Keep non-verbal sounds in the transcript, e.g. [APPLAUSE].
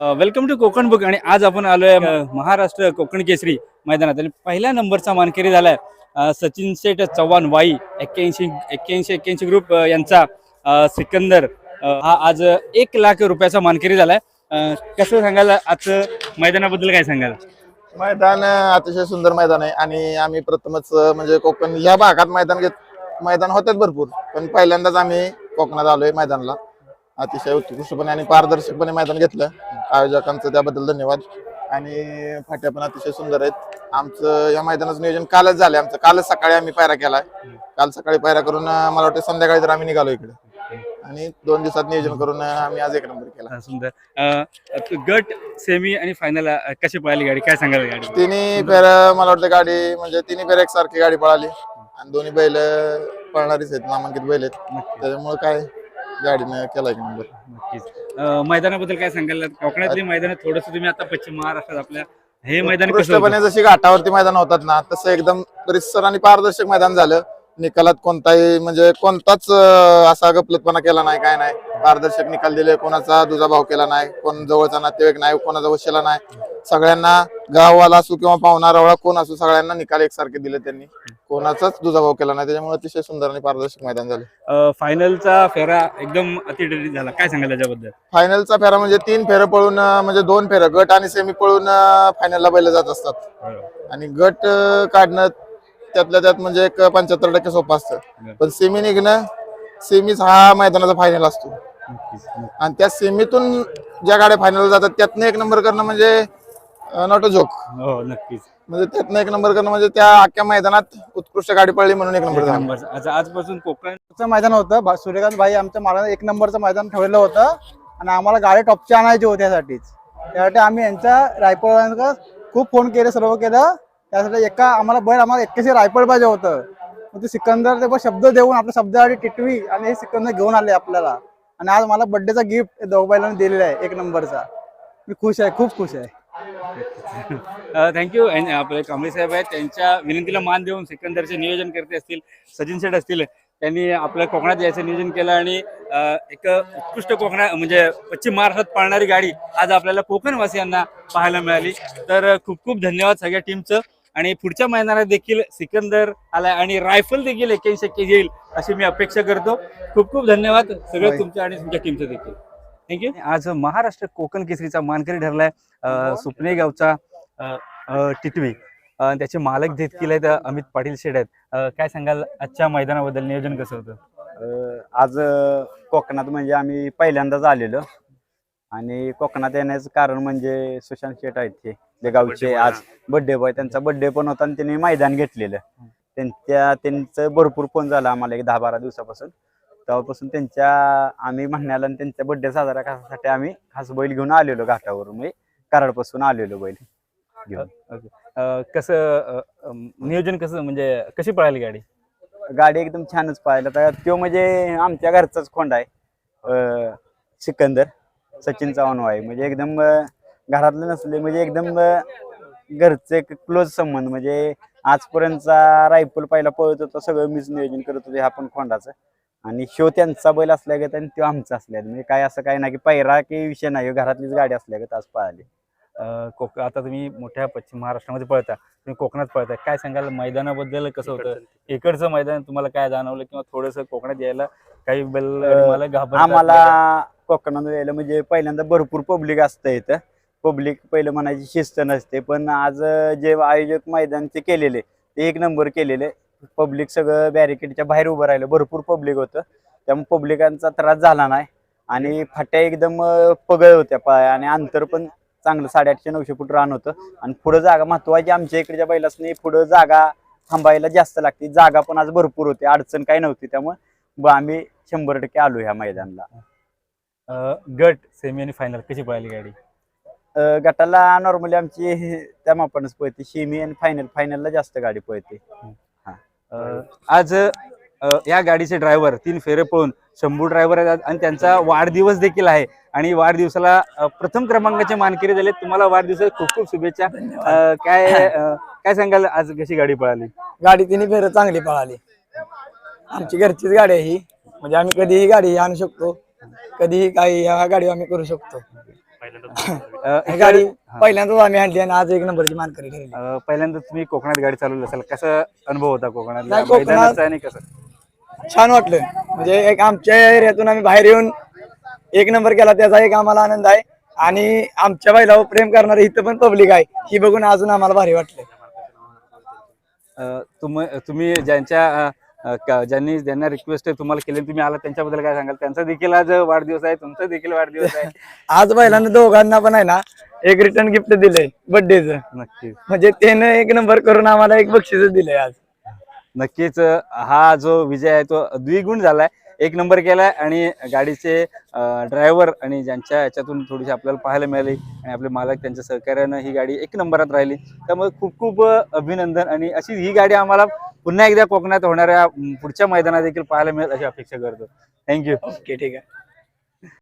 Welcome to Konkan book आणि आज आपण आलोय महाराष्ट्र कोकण केसरी मैदानात. आणि पहिल्या नंबरचा मानकरी झालाय सचिन शेठ चव्हाण वाई एक्क्याऐंशी एक्क्याऐंशी एक्क्याऐंशी ग्रुप यांचा सिकंदर. हा आज एक लाख रुपयाचा मानकरी झालाय. कसं सांगाल आजचं मैदानाबद्दल काय सांगाल मैदान अतिशय सुंदर मैदान आहे. आणि आम्ही प्रथमच म्हणजे कोकण या भागात मैदान घेत मैदान होतात भरपूर. पण पहिल्यांदाच आम्ही कोकणात आलोय मैदानाला. अतिशय उत्कृष्टपणे आणि पारदर्शकपणे मैदान घेतलं. आयोजकांचं त्याबद्दल धन्यवाद. आणि फाट्या पण अतिशय सुंदर आहेत. आमचं या मैदानाचं नियोजन कालच झालंय. आमचं कालच सकाळी आम्ही पायरा केलाय. काल सकाळी पायरा करून मला वाटतं संध्याकाळी तर आम्ही निघालो इकडे. आणि दोन दिवसात नियोजन करून आम्ही आज एक नंबर केला. सुंदर. गट सेमी आणि फायनल कशी पळाली गाडी? काय सांगाल गाडी? तिन्ही फेर मला वाटतं गाडी म्हणजे तिन्ही फेर एकसारखी गाडी पळाली. आणि दोन्ही बैल पळणारीच आहेत नामांकित बैल आहेत. त्याच्यामुळे काय? गाडीनं केला की नंबर नक्कीच. अ, मैदानाबद्दल काय सांगाल कोकणातली मैदान थोडस तुम्ही आता पश्चिम महाराष्ट्रात आपल्या हे मैदान कसं होतं? उत्कृष्टपणे जशी घाटावरती मैदान होतात ना तसं एकदम परिसर आणि पारदर्शक मैदान झालं. निकालात कोणताही म्हणजे कोणताच असा गपलतपणा केला नाही काय नाही. पारदर्शक निकाल दिले कोणाचा दुजाभाव केला नाही कोण जवळचा नातेवाईक नाही कोणाचा वशिला नाही. सगळ्यांना गाववाला असू किंवा पाहुणा रवळा कोण असू सगळ्यांना निकाल एकसारखे दिले त्यांनी. कोणाचाच दुजाभाव केला नाही. त्याच्यामुळे अतिशय सुंदर आणि पारदर्शक मैदान झालं. फायनलचा फेरा एकदम अतिडरी झाला. काय सांगाल त्याच्याबद्दल फायनलचा फेरा म्हणजे तीन फेरं पळून म्हणजे दोन फेरं गट आणि सेमी पळून फायनलला बैल जात असतात. आणि गट काढणं त्यातल्या त्यात म्हणजे एक पंच्याहत्तर टक्के सोपं असतं. पण सेमी निघणं सेमीच हा मैदानाचा फायनल असतो. आणि त्या सेमीतून ज्या गाड्या फायनल जातात त्यातनं एक नंबर करणं म्हणजे नॉट अ जोक नक्कीच. म्हणजे त्यातनं एक नंबर करणं म्हणजे त्या अख्ख्या मैदानात उत्कृष्ट गाडी पडली म्हणून एक नंबर झाला. आजपासून कोकण चं मैदान होतं. सूर्यकांत भाई आमच्या मला एक नंबरचं मैदान ठेवलेलं होतं. आणि आम्हाला गाडी टॉपची आणायची होती त्यासाठीच त्यासाठी आम्ही यांच्या रायफल खूप फोन केले सर्व केलं. त्यासाठी एका आम्हाला बैल आम्हाला एकशे रायफल पाहिजे होतं. मग ते सिकंदर ते शब्द देऊन आपल्या शब्दासाठी टिटवी आणि हे सिकंदर घेऊन आले आपल्याला. आणि आज मला बर्थडेचा गिफ्ट दोघ बैलांनी दिलेला आहे एक नंबरचा. मी खुश आहे खूप खुश आहे. [LAUGHS] थँक्यू आपले कांबळे साहेब आहेत त्यांच्या विनंतीला मान देऊन सिकंदरचे नियोजन करते असतील सचिन शेठ असतील त्यांनी आपल्या कोकणात यायचं नियोजन केलं आणि एक उत्कृष्ट कोकणा म्हणजे पश्चिम महाराष्ट्रात पाळणारी गाडी आज आपल्याला कोकणवासियांना पाहायला मिळाली. तर खूप खूप धन्यवाद सगळ्या टीमचं आणि पुढच्या मैदानात देखील सिकंदर आलाय आणि रायफल देखील एक्क्याऐंशी एक्क्याऐंशी येईल अशी मी अपेक्षा करतो. खूप खूप धन्यवाद सगळं. तुमच्या आणि तुमच्या टीमचं देखील. थँक्यू आज महाराष्ट्र कोकण केसरीचा मानकरी ठरलाय अ, सुपणे गावचा टिटवी. त्याचे मालक देखील आहेत अमित पाटील शेड आहेत. काय सांगाल आजच्या मैदानाबद्दल? नियोजन कसं होतं? आज कोकणात म्हणजे आम्ही पहिल्यांदाच आलेलो. आणि कोकणात येण्याचं कारण म्हणजे सुशांत शेट आहेत ते. ते गावचे आज बर्थडे बॉय त्यांचा बर्थडे पण होता आणि त्यांनी मैदान घेतलेलं. त्यांच्या त्यांचं भरपूर फोन झाला आम्हाला एक दहा बारा दिवसापासून. तेव्हापासून त्यांच्या आम्ही म्हणण्याला आणि त्यांचा बर्थडे साजरा करण्यासाठी आम्ही हाच बैल घेऊन आलेलो घाटावरून. म्हणजे कराडपासून आलेलो बैल घेऊन. अ, कसं अ, नियोजन कसं म्हणजे कशी पळाली गाडी? गाडी एकदम छानच पाहिलं तर तो म्हणजे आमच्या घरचाच खोंड आहे. अं, सिकंदर. सचिन चव्हाण आहे म्हणजे एकदम घरातले नसले म्हणजे एकदम घरचे एक क्लोज संबंध. म्हणजे आजपर्यंतचा रायफल पहिला पळत होता सगळं मीच नियोजन करत होते ह्या पण खोंडाचं. आणि शो त्यांचा बैल असल्यागत आणि तो आमचा असल्यागत. म्हणजे काय असं काय नाही की पैरा की विषय नाही घरातलीच गाडी असल्यागत आज पळाली. अ, कोक आता तुम्ही मोठ्या पश्चिम महाराष्ट्रामध्ये पळता तुम्ही कोकणात पळताय काय सांगाल? मैदानाबद्दल कसं होतं? इकडचं मैदान तुम्हाला काय जाणवलं? किंवा थोडंसं कोकणात यायला काही बैल मला आम्हाला कोकणात यायला म्हणजे पहिल्यांदा भरपूर पब्लिक असतं इथं. पब्लिक पहिलं म्हणायची शिस्त नसते पण आज जे आयोजक मैदानचे केलेले ते एक नंबर केलेले. पब्लिक सगळं बॅरिकेडच्या बाहेर उभं राहिलं भरपूर पब्लिक होतं. त्यामुळे पब्लिकांचा त्रास झाला नाही. आणि फाट्या एकदम पगळ होत्या पाय आणि अंतर पण चांगलं साडेआठशे नऊशे फूट रान होतं. आणि पुढं जागा महत्वाची आमच्या इकडच्या बैलासनी पुढं जागा थांबायला जास्त लागते. जागा पण आज भरपूर होती अडचण काही नव्हती. त्यामुळे आम्ही शंभर टक्के आलो ह्या मैदानाला. गट सेमी आणि फायनल कशी पळाली गाडी? अ, गटाला नॉर्मली आमची त्या मापानच पळते. सेमी आणि फायनल फायनलला जास्त गाडी पळते. अ, आज अ, या गाडीचे ड्रायव्हर तीन फेरे पळून शंभू ड्रायव्हर आहेत आणि त्यांचा वाढदिवस देखील आहे. आणि वाढदिवसाला अ, प्रथम क्रमांकाचे मानकरी झाले तुम्हाला वाढदिवसाच्या खूप खूप शुभेच्छा. अ, काय अ, काय सांगाल आज कशी गाडी पळाली? गाडी तिन्ही फेर चांगली पळाली. आमची घरचीच गाडी आहे ही. म्हणजे आम्ही कधीही गाडी आणू शकतो. कधीही काही ह्या गाडी आम्ही करू शकतो. [LAUGHS] अ, ही गाडी. पहिल्यांदाच आम्ही आणली आणि आज एक नंबरची मानकरी ठरली. अ, पहिल्यांदा तुम्ही कोकणात गाडी चालवली असेल. कसा अनुभव होता कोकणात नाही, कोकणात- मैदानाचा आणि कसं? छान वाटलं. म्हणजे एक आमच्या एरियातून आम्ही बाहेर येऊन एक नंबर केला त्याचा एक आम्हाला आनंद आहे. आणि आमच्या बैलावर प्रेम करणारे इथं पण पब्लिक आहे. ही बघून अजून आम्हाला भारी वाटलं. अ, तुम तुम्ही ज्यांच्या अ, ज्यांनी ज्यांना रिक्वेस्ट तुम्हाला केली तुम्ही आला त्यांच्याबद्दल काय सांगाल? त्यांचा देखील आज वाढदिवस आहे तुमचा देखील वाढदिवस आहे. [LAUGHS] आज बैलांना दोघांना पण आहे ना एक रिटर्न गिफ्ट दिलंय बर्थडेचं नक्कीच. म्हणजे त्यानं एक नंबर करून आम्हाला एक बक्षीस दिलंय आज. नक्कीच हा जो विजय आहे तो द्विगुण झालाय. एक नंबर केलाय आणि गाडीचे ड्रायव्हर आणि ज्यांच्या याच्यातून थोडीशी आपल्याला पाहायला मिळाली आणि आपले मालक त्यांच्या सहकार्यानं ही गाडी एक नंबरात राहिली. त्यामुळे खूप खूप अभिनंदन आणि अशी ही गाडी आम्हाला पुन्हा एकदा कोकणात होणाऱ्या पुढच्या मैदानात देखील पाहायला मिळेल अशी अपेक्षा करतो. थँक्यू ओके ठीक आहे.